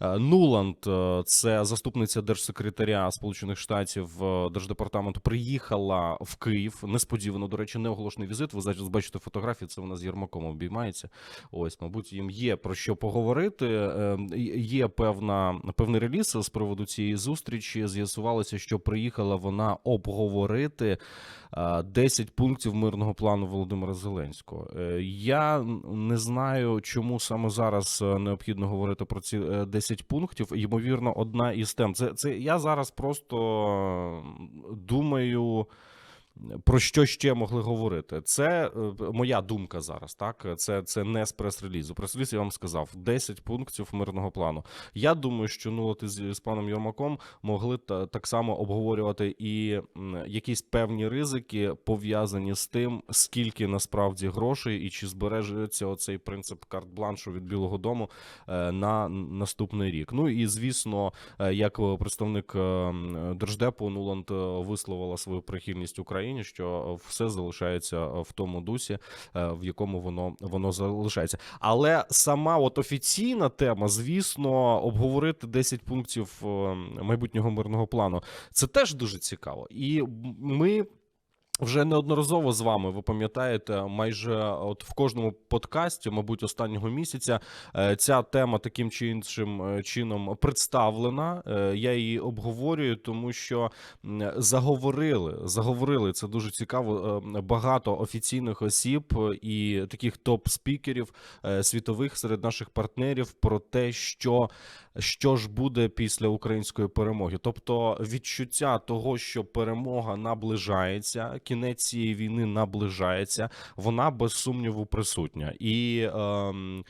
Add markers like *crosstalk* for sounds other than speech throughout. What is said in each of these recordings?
Е, Нуланд, е, це заступниця держсекретаря Сполучених Штатів е, Держдепартаменту, приїхала в Київ. Несподівано, до речі, неоголошений візит. Ви зараз бачите фотографії. Це вона з Єрмаком обіймається. Ось, мабуть, їм є про що поговорити. Е, Є певна певний реліз з приводу цієї зустрічі. З'ясувалося, що приїхала вона обговорити е, 10 пунктів мирного плану Володимира Зеленського. Я не знаю, чому саме зараз необхідно говорити про ці е, 10 пунктів. Ймовірно, одна із тем. Це, це я зараз просто думаю. Про що ще могли говорити? Це е, моя думка зараз. Так, це, це не з прес-релізу. Прес-реліз я вам сказав 10 пунктів мирного плану. Я думаю, що ну от із, з паном Єрмаком могли та, так само обговорювати і якісь певні ризики пов'язані з тим, скільки насправді грошей і чи збережеться оцей принцип карт-бланшу від Білого Дому е, на наступний рік. Ну і звісно, е, як представник е, держдепу Нуланд висловила свою прихильність Україні, що все залишається е, в тому дусі, е, в якому воно воно залишається. Але сама от офіційна тема, звісно, обговорити 10 пунктів е, майбутнього мирного плану, це теж дуже цікаво. І ми. Вже неодноразово з вами, ви пам'ятаєте, майже от в кожному подкасті, мабуть, останнього місяця е, ця тема таким чи іншим е, чином представлена. Е, Я її обговорюю, тому що заговорили, заговорили це дуже цікаво. Багато офіційних осіб і таких топ-спікерів світових серед наших партнерів про те, що, що ж буде після української перемоги. Тобто відчуття того, що перемога наближається, кінець цієї війни наближається, вона без сумніву присутня. І ем,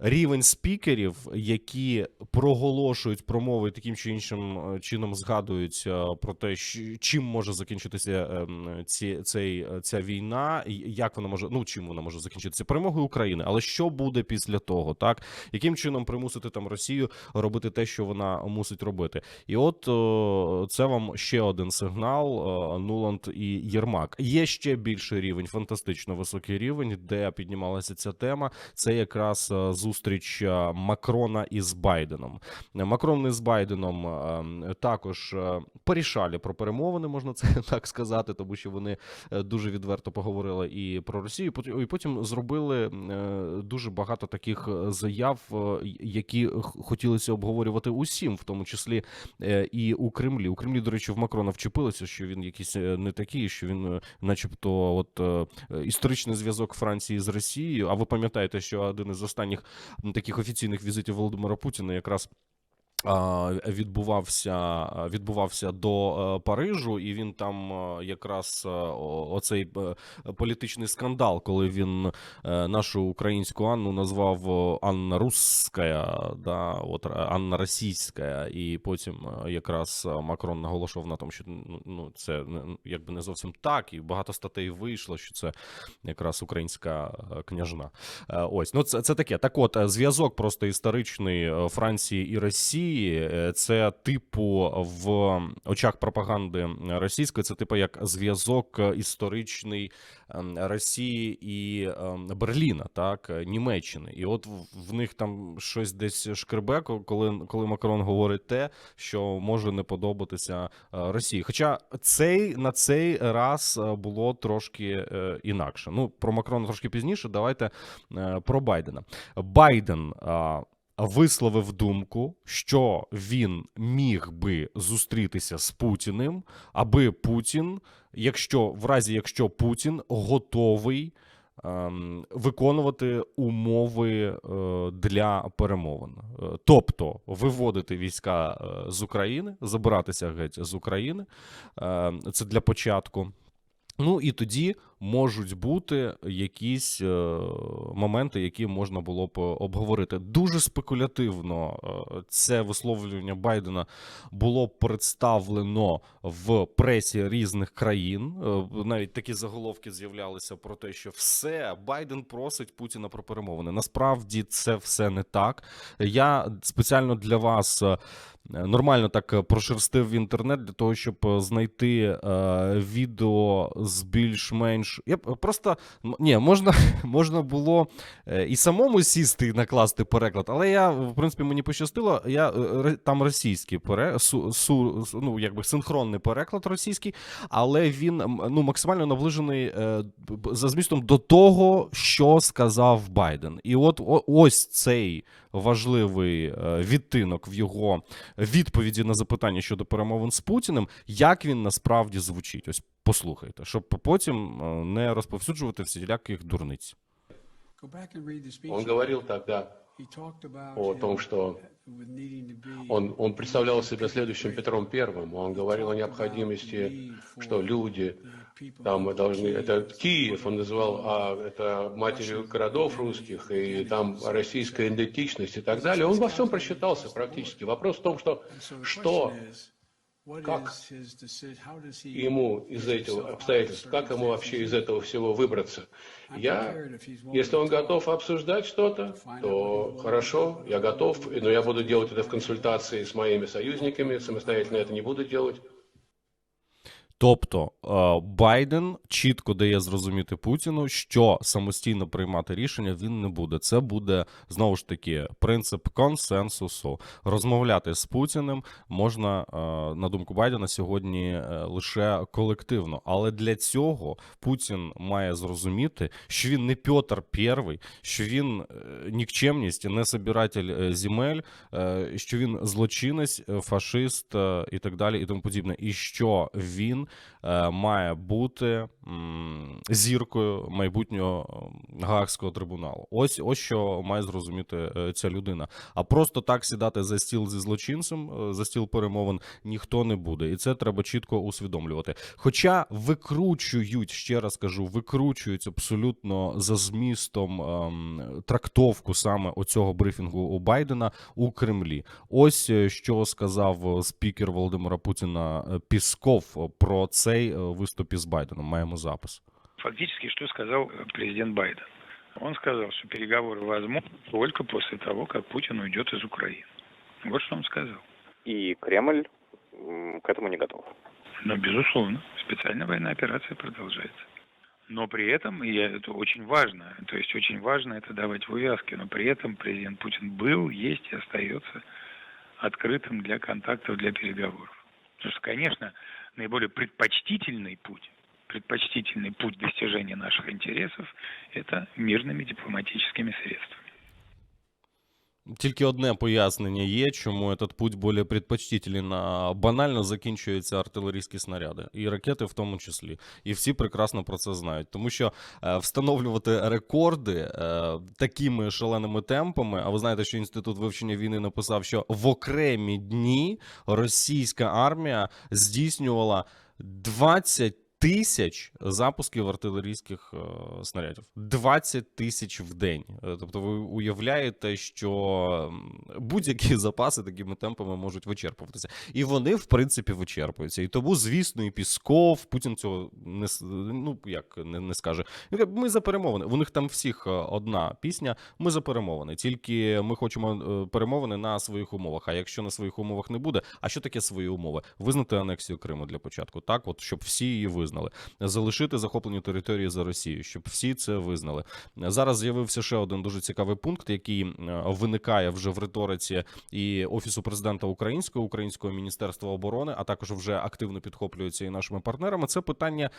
рівень спікерів, які проголошують промови таким чи іншим е, чином згадують е, про те, чим може закінчитися ем, ці, цей, е, ця війна, як вона може, ну чим вона може закінчитися перемогою України, але що буде після того, так яким чином примусити там Росію робити те, що вона мусить робити, і от це вам ще один сигнал. Нуланд і Єрмак. Є ще більший рівень, фантастично високий рівень, де піднімалася ця тема. Це якраз е, зустріч е, Макрона із Байденом. Макрон із Байденом е, також е, порішали про перемовини, можна це *laughs* так сказати, тому що вони дуже відверто поговорили і про Росію. І потім зробили дуже багато таких заяв, які хотілося обговорювати усім, в тому числі і у Кремлі. У Кремлі, до речі, в Макрона вчепилися, що він якийсь не такий, що він, начебто, от історичний зв'язок Франції з Росією. А ви пам'ятаєте, що один із останніх таких офіційних візитів Володимира Путіна якраз. Відбувався відбувався до е, Парижу, і він там е, якраз е, оцей політичний скандал, коли він нашу українську Анну назвав Анна Русская, да, от Анна Російська, і потім якраз Макрон наголошував на тому, що ну, ну це якби не зовсім так, і багато статей вийшло, що це якраз українська княжна. Ось, ну це, це таке. Так от, зв'язок просто історичний Франції і Росії. Е, Це типу в очах пропаганди російської, це типу як зв'язок історичний ем, Росії і ем, Берліна, так, Німеччини. І от в- них там щось десь шкребе, коли, коли Макрон говорить те, що може не подобатися е, Росії. Хоча цей на цей раз е, було трошки інакше. Ну, про Макрона трошки пізніше. Давайте про Байдена. Байден. Висловив думку, що він міг би зустрітися з Путіним, аби Путін, якщо в разі якщо Путін готовий ем, виконувати умови е, для перемовин, Е, тобто виводити війська е, з України, забиратися геть з України. Е, це для початку. Ну і тоді можуть бути якісь е, моменти, які можна було б обговорити. Дуже спекулятивно е, це висловлювання Байдена було представлено в пресі різних країн. Е, навіть такі заголовки з'являлися про те, що все Байден просить Путіна про перемовини. Насправді це все не так. Я спеціально для вас. е, Нормально так е, прошерстив в інтернет для того, щоб е, знайти е, відео з більш-менш ш- я просто ні, можна, *laughs* можна було е, і самому сісти і накласти переклад, але я, в принципі, мені пощастило. Я е, там російський пере, су, су, ну, якби синхронний переклад російський, але він ну, максимально наближений е, за змістом до того, що сказав Байден. І от ось цей важливий відтинок в його відповіді на запитання щодо перемовин з Путіним, як він насправді звучить. Ось послухайте, щоб потім е, не розповсюджувати всіляких дурниць. Он говорил тогда He talked about о том, что он, он представлял себя следующим Петром Первым. Он говорил о необходимости, что люди там должны... Это Киев, он называл а, это матерью городов русских, и там российская идентичность и так далее. Он во всем просчитался практически. Вопрос в том, что, что как ему из этих обстоятельств, как ему вообще из этого всего выбраться. Я, если он готов обсуждать что-то, то хорошо, я готов, но я буду делать это в консультации с моими союзниками, самостоятельно это не буду делать. Тобто е, Байден чітко дає зрозуміти Путіну, що самостійно приймати рішення він не буде. Це буде знову ж таки принцип консенсусу. Розмовляти з Путіним можна, е, на думку Байдена, сьогодні е, лише колективно. Але для цього Путін має зрозуміти, що він не Петр Перший, що він нікчемність, не собиратель земель, що він злочинець, фашист і так далі, і тому подібне, і що він має бути зіркою майбутнього е, Гаагського трибуналу. Ось ось що має зрозуміти е, ця людина. А просто так сідати за стіл зі злочинцем, е, за стіл перемовин ніхто не буде, і це треба чітко усвідомлювати. Хоча викручують, ще раз кажу, викручують абсолютно за змістом ем, трактовку саме оцього брифінгу у Байдена у Кремлі. Ось е, що сказав е, спікер Володимира Путіна е, Пісков е, про цей виступ із Байденом. Маємо запис. Фактически, что сказал э, президент Байден? Он сказал, что переговоры возможны только после того, как Путин уйдет из Украины. Вот что он сказал. и Кремль к этому не готов. Но, безусловно, специальная военная операция продолжается. Но при этом, и это очень важно, то есть очень важно это давать в увязке, но при этом президент Путин был, есть и остается открытым для контактов, для переговоров. Потому что, конечно, наиболее предпочтительный путь, предпочтительный путь достижения наших интересов – это мирными дипломатическими средствами. Тільки одне пояснення є, чому этот путь більш предпочтителен. Банально закінчуються артилерійські снаряди, і ракети в тому числі. І всі прекрасно про це знають. Тому що е, встановлювати рекорди е, такими шаленими темпами. А ви знаєте, що інститут вивчення війни написав, що в окремі дні російська армія здійснювала 20 тисяч запусків артилерійських е, снарядів. 20 тисяч в день. Е, Тобто, ви уявляєте, що будь-які *laughs* запаси такими темпами можуть вичерпуватися. І вони, в принципі, вичерпуються. І тому, звісно, і Пісков, Путін цього не ну як не, не скаже. Ми за перемовини. У них там всіх е, одна пісня. Ми за перемовини. Тільки ми хочемо перемовини на своїх умовах. А якщо на своїх умовах не буде, а що таке свої умови? Визнати анексію Криму для початку, так, от щоб всі її визнали, залишити захоплені території за Росією, щоб всі це визнали. Зараз з'явився ще один дуже цікавий пункт, який е, виникає вже в риториці і офісу президента українського, українського міністерства оборони, а також вже активно підхоплюється і нашими партнерами. Це питання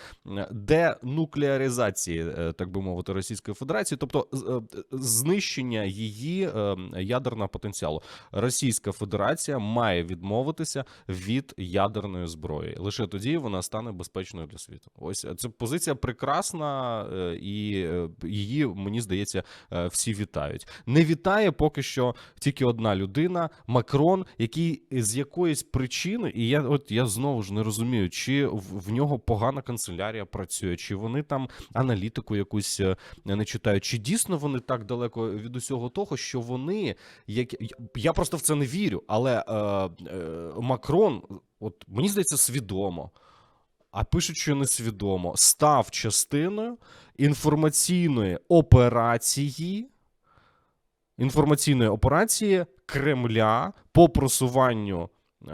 денуклеаризації, е, так би мовити, Російської Федерації, тобто е, знищення її ядерного потенціалу. Російська Федерація має відмовитися від ядерної зброї. Лише тоді вона стане безпечною для світу. Ось е, це позиція прекрасна, е, і е, її мені здається всі вітають. Не вітає поки що тільки одна людина Макрон, який з якоїсь причини, і я от я знову ж не розумію, чи в, нього погана канцелярія працює, чи вони там аналітику якусь не читають, чи дійсно вони так далеко від усього того, що вони як я просто в це не вірю, але е, е, Макрон, от мені здається, свідомо. А пишуть, що несвідомо, став частиною інформаційної операції, інформаційної операції Кремля по просуванню е,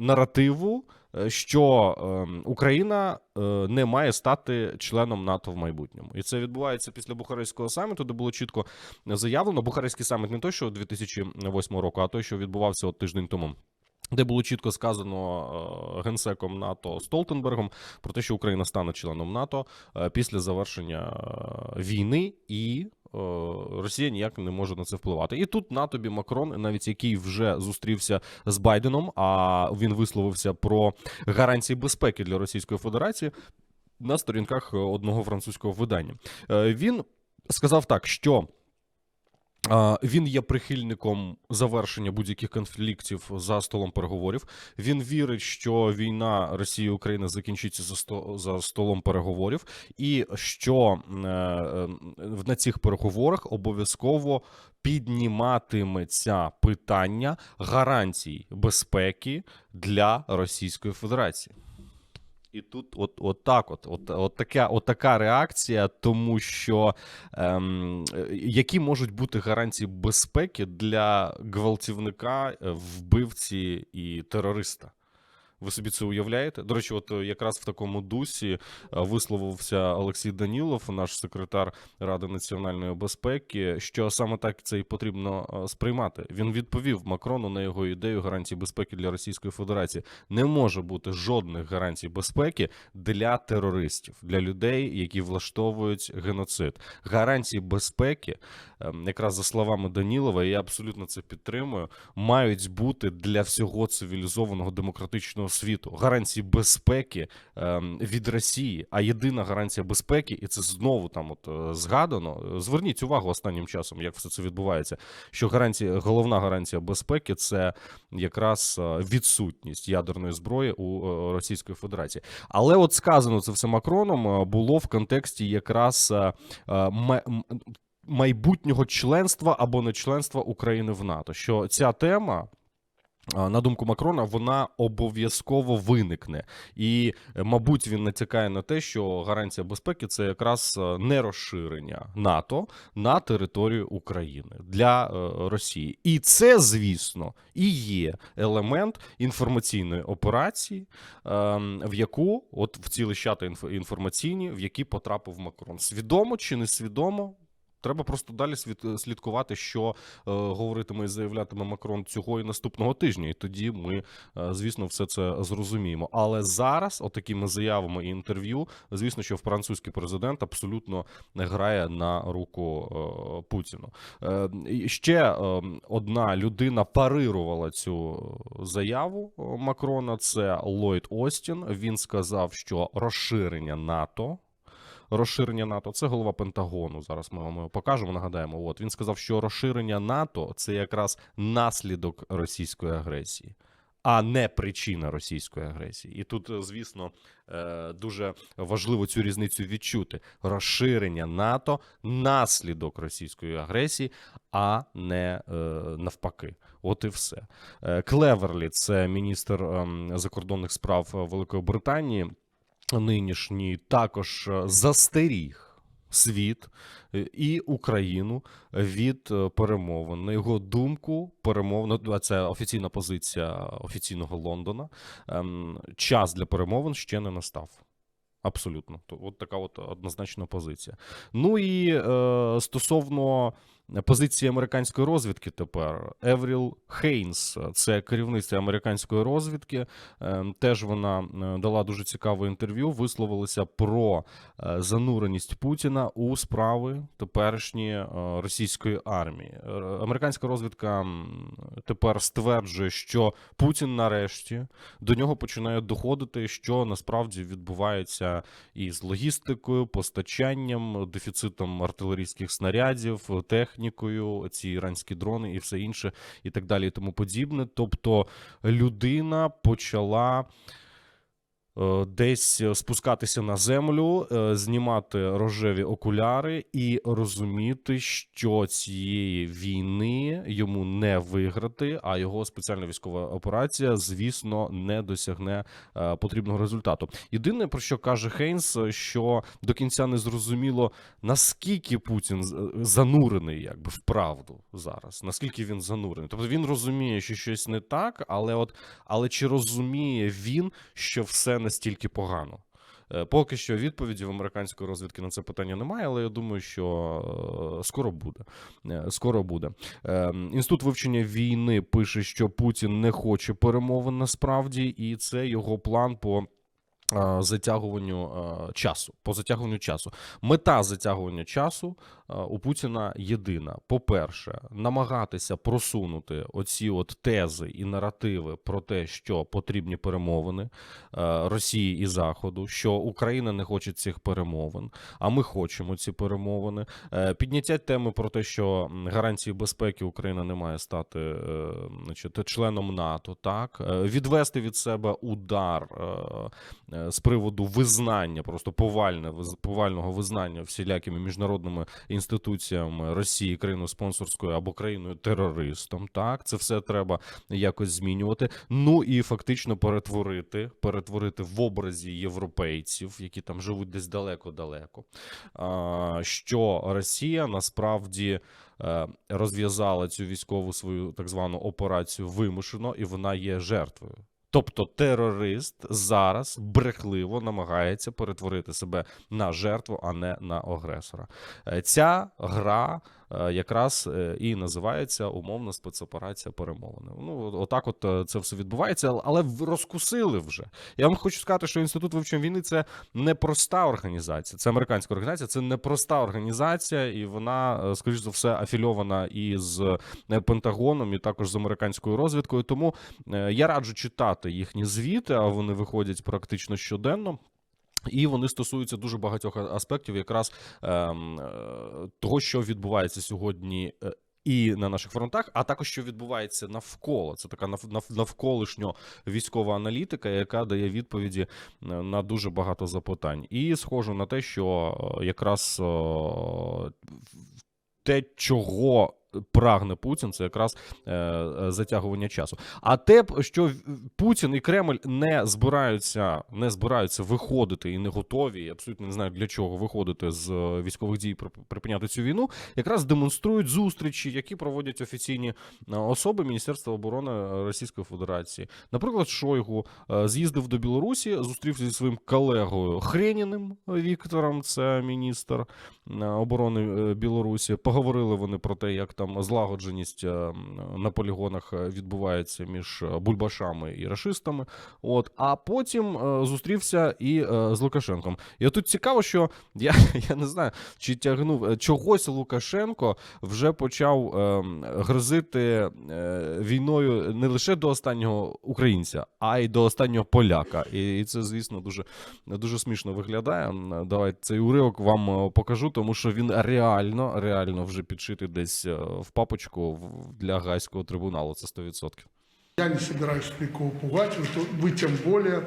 наративу е, що ем, Україна е, не має стати членом НАТО в майбутньому. І це відбувається після Бухарестського саміту, де було чітко заявлено. Бухарестський саміт не той, що 2008 року, а той, що відбувався от тиждень тому. Де було чітко сказано е, генсеком НАТО Столтенбергом про те, що Україна стане членом НАТО е, після завершення е, війни, і Росія ніяк не може на це впливати. І тут на тобі Макрон, навіть який вже зустрівся з Байденом, а він висловився про гарантії безпеки для Російської Федерації на сторінках одного французького видання. Він сказав так, що. Він є прихильником завершення будь-яких конфліктів за столом переговорів. Він вірить, що війна Росії України закінчиться за сто за столом переговорів, і що е, е, на цих переговорах обов'язково підніматиметься питання гарантій безпеки для Російської Федерації. І тут, от, от так, от, от, от, така, от така реакція, тому що ем, які можуть бути гарантії безпеки для гвалтівника, е, вбивці і терориста? Ви собі це уявляєте? До речі, от е, якраз в такому дусі е, висловився Олексій Данілов, наш секретар Ради національної безпеки, що саме так це і потрібно е, сприймати. Він відповів Макрону на його ідею гарантій безпеки для Російської Федерації. Не може бути жодних гарантій безпеки для терористів, для людей, які влаштовують геноцид. Гарантії безпеки, ем, якраз за словами Данілова, я абсолютно це підтримую, мають бути для всього цивілізованого демократичного світу. Гарантії безпеки ем, від Росії. А єдина гарантія безпеки, і це знову там от е, згадано. е, Зверніть увагу останнім часом, як все це відбувається. Що гарантія, головна гарантія безпеки це якраз е, відсутність ядерної зброї у Російської Федерації. Але от сказано це все Макроном було в контексті якраз майбутнього членства або не членства України в НАТО. Що ця тема. На думку Макрона, вона обов'язково виникне, і, е, мабуть, він натякає на те, що гарантія безпеки це якраз е, не розширення НАТО на територію України для е, Росії, і це, звісно, і є елемент інформаційної операції, ем, в яку от в ці лищата інформаційні, в які потрапив Макрон. Свідомо чи несвідомо? Треба просто далі слідкувати, що е, говоритиме і заявлятиме Макрон цього і наступного тижня. І тоді ми, е, звісно, все це зрозуміємо. Але зараз, отакими заявами і інтерв'ю, звісно, що французький президент абсолютно грає на руку е, Путіну. Ще одна людина парирувала цю заяву Макрона. Це Ллойд Остін. Він сказав, що розширення НАТО. Розширення НАТО це голова Пентагону. Зараз ми вам покажемо. Нагадаємо, от він сказав, що розширення НАТО це якраз наслідок російської агресії, а не причина російської агресії. І тут, е, звісно, е, дуже важливо цю різницю відчути. Розширення НАТО наслідок російської агресії, а не е, навпаки. От і все. Клеверлі, це міністр ем, закордонних справ Великої Британії нинішній також е, застеріг світ е, і Україну від е, перемовин. На його думку, перемовин, ну, це офіційна позиція офіційного Лондона. ем, Час для перемовин ще не настав. Абсолютно, то от така от однозначна позиція. Ну і е, стосовно позиції американської розвідки, тепер Евріл Хейнс, це керівниця американської розвідки. Е, теж вона е, дала дуже цікаве інтерв'ю. Висловилася про е, зануреність Путіна у справи теперішньої е, російської армії. Е, Американська розвідка тепер стверджує, що Путін нарешті до нього починає доходити, що насправді відбувається із логістикою, постачанням, дефіцитом артилерійських снарядів, технікою, ці іранські дрони і все інше, і так далі, і тому подібне. Тобто людина почала десь спускатися на землю, е, знімати рожеві окуляри і розуміти, що цієї війни йому не виграти, а його спеціальна військова операція, звісно, не досягне е, потрібного результату. Єдине про що каже Хейнс, що до кінця не зрозуміло, наскільки Путін занурений, якби в правду зараз, наскільки він занурений. Тобто він розуміє, що щось не так, але от але чи розуміє він, що все настільки погано? Е, Поки що відповіді в американської розвідки на це питання немає, але я думаю, що е, скоро буде. Е, Скоро буде. Інститут вивчення війни пише, що Путін не хоче перемовин насправді, і це його план по. Е, Затягуванню е, часу по затягуванню часу. Мета затягування часу е, у Путіна єдина: по-перше, намагатися просунути оці от тези і наративи про те, що потрібні перемовини Росії і Заходу, що Україна не хоче цих перемовин, а ми хочемо ці перемовини. Підняття теми про те, що гарантії безпеки Україна не має стати значить, членом НАТО, так відвести від себе удар з приводу визнання, просто повальне повального визнання всілякими міжнародними інституціями Росії, країною спонсорською або країною терористом. Так, це все треба якось змінювати. Ну і фактично перетворити, перетворити в образі європейців, які там живуть десь далеко-далеко. Що Росія насправді е, розв'язала цю військову свою так звану операцію вимушено, і вона є жертвою. Тобто терорист зараз брехливо намагається перетворити себе на жертву, а не на агресора. Е, Ця гра якраз е, і називається умовна спецоперація перемовини. Ну, отак, от е, це все відбувається, але розкусили вже. Я вам хочу сказати, що інститут вивчення війни це не проста організація, це американська організація, це не проста організація, і вона, е, скоріш за все, афільована і з е, Пентагоном, і також з американською розвідкою. Тому е, я раджу читати їхні звіти, а вони виходять практично щоденно. І вони стосуються дуже багатьох аспектів, якраз ем, е, того, що відбувається сьогодні. е, І на наших фронтах, а також що відбувається навколо. Це така нав- нав- навколишньо військова аналітика, яка дає відповіді е, на дуже багато запитань. І схоже на те, що якраз те, чого прагне Путін, це якраз е, е, затягування часу. А те, що Путін і Кремль не збираються, не збираються виходити і не готові, абсолютно не знають для чого виходити з е, військових дій при- припиняти цю війну, якраз демонструють зустрічі, які проводять офіційні особи Міністерства оборони Російської Федерації. Наприклад, Шойгу з'їздив до Білорусі, зустрівся зі своїм колегою Хреніним Віктором, це міністр оборони Білорусі. Поговорили вони про те, як там злагодженість е, на полігонах е, відбувається між е, бульбашами і рашистами. От, а потім зустрівся і з Лукашенком. І тут цікаво, що *laughs* я, я не знаю, чи тягнув чогось Лукашенко вже почав грозити війною не лише до останнього українця, а й до останнього поляка. І, це, звісно, дуже, дуже смішно виглядає. Давайте цей уривок вам покажу, тому що він реально, реально вже підшитий десь в папочку в- для гайського трибуналу. Це 100%. Я не собираюсь никого пугать, вот вы тем более,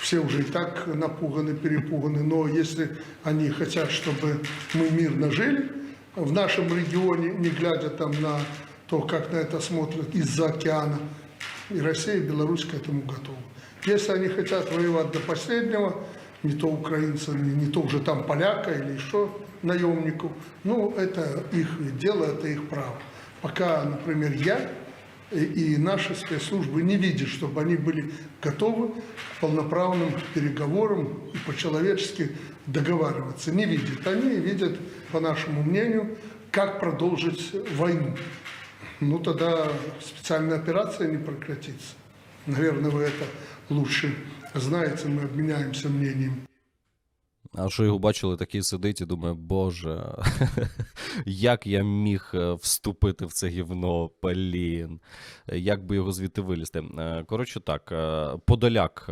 все уже и так напуганы, перепуганы, но если они хотят, чтобы мы мирно жили в нашем регионе, не глядя там на то, как на это смотрят из-за океана, и Россия, и Беларусь к этому готовы. Если они хотят воевать до последнего, не то украинца, не то уже там поляка или еще наемников, ну, это их дело, это их право. Пока, например, я и наши спецслужбы не видят, чтобы они были готовы к полноправным переговорам и по-человечески договариваться. Не видят. Они видят, по нашему мнению, как продолжить войну. Ну, тогда специальная операция не прекратится. Наверное, вы это лучше знаете, мы обменяемся мнением. А що його бачили, такий сидить і думає, боже, *laughs* як я міг е, вступити в це гівно, блін, як би його звідти вилізти. Е, Коротше так, е, Подоляк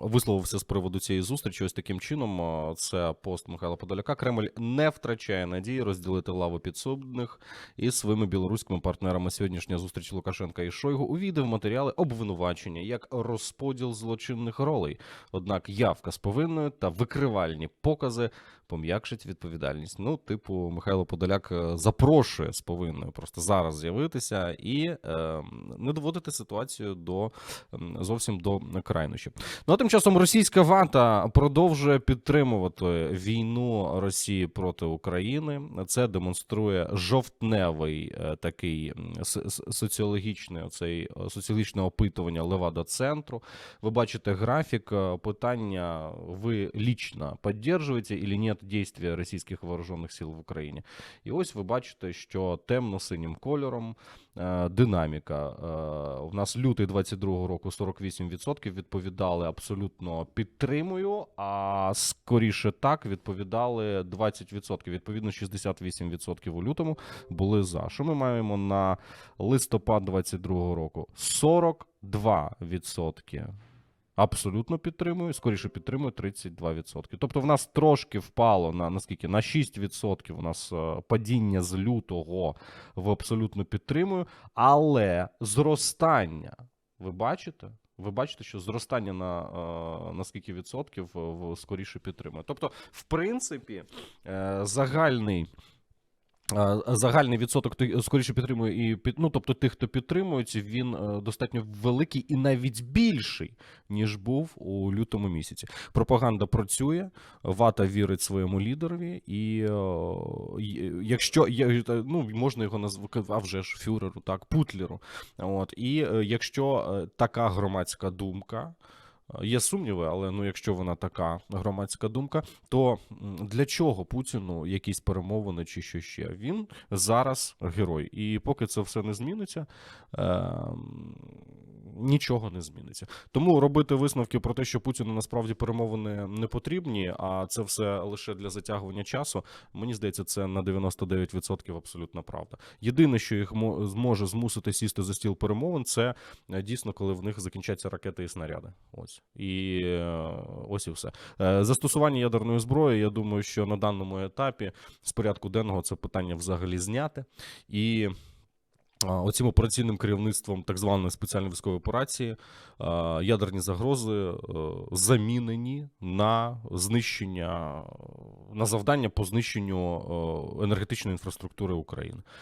висловився з приводу цієї зустрічі ось таким чином. Це пост Михайла Подоляка. Кремль не втрачає надії розділити лаву підсудних із своїми білоруськими партнерами. Сьогоднішня зустріч Лукашенка і Шойгу увійде в матеріали обвинувачення як розподіл злочинних ролей. Однак явка з повинною та викривальні покази пом'якшить відповідальність. Ну, типу, Михайло Подоляк е, запрошує з повинною просто зараз з'явитися і е, не доводити ситуацію до зовсім до крайнощів. Ну а тим часом російська вата продовжує підтримувати війну Росії проти України. Це демонструє жовтневий е, такий соціологічний оцей е, соціологічне опитування Левада центру. Ви бачите графік е, питання: ви лично підтримуєте или нет дійствия російських вооружених сил в Україні? І ось ви бачите, що темно-синім кольором е, динаміка. Е, У нас лютий 22-го року 48% відповідали абсолютно підтримую, а скоріше так відповідали 20%. Відповідно, 68% у лютому були за. Що ми маємо на листопад 22-го року? 42%. Абсолютно підтримую, скоріше підтримую 32%. Тобто в нас трошки впало на наскільки? На 6% у нас е, падіння з лютого в абсолютно підтримую, але зростання, ви бачите? Ви бачите, що зростання на, е, на скільки відсотків е, скоріше підтримує. Тобто, в принципі, загальний. Е, Загальний відсоток скоріше підтримує і під, ну, тобто тих, хто підтримують, він е, достатньо великий і навіть більший, ніж був у лютому місяці. Пропаганда працює, вата вірить своєму лідерові, і е, якщо є- ну, можна його назвати, а вже ж фюреру, так, путлеру. От, і е, якщо е, така громадська думка. Є сумніви, але ну, якщо вона така громадська думка, то для чого Путіну якісь перемовини чи що ще? Він зараз герой. І поки це все не зміниться, е, нічого не зміниться. Тому робити висновки про те, що Путіну насправді перемовини не потрібні, а це все лише для затягування часу. Мені здається, це на 99% абсолютна правда. Єдине, що їх мо- зможе змусити сісти за стіл перемовин, це е, дійсно, коли в них закінчаться ракети і снаряди. Ось і е, ось і все. Е, Застосування ядерної зброї. Я думаю, що на даному етапі з порядку денного це питання взагалі зняти і. Оцим операційним керівництвом так званої спеціальної військової операції ядерні загрози е, замінені на знищення на завдання по знищенню е, енергетичної інфраструктури України.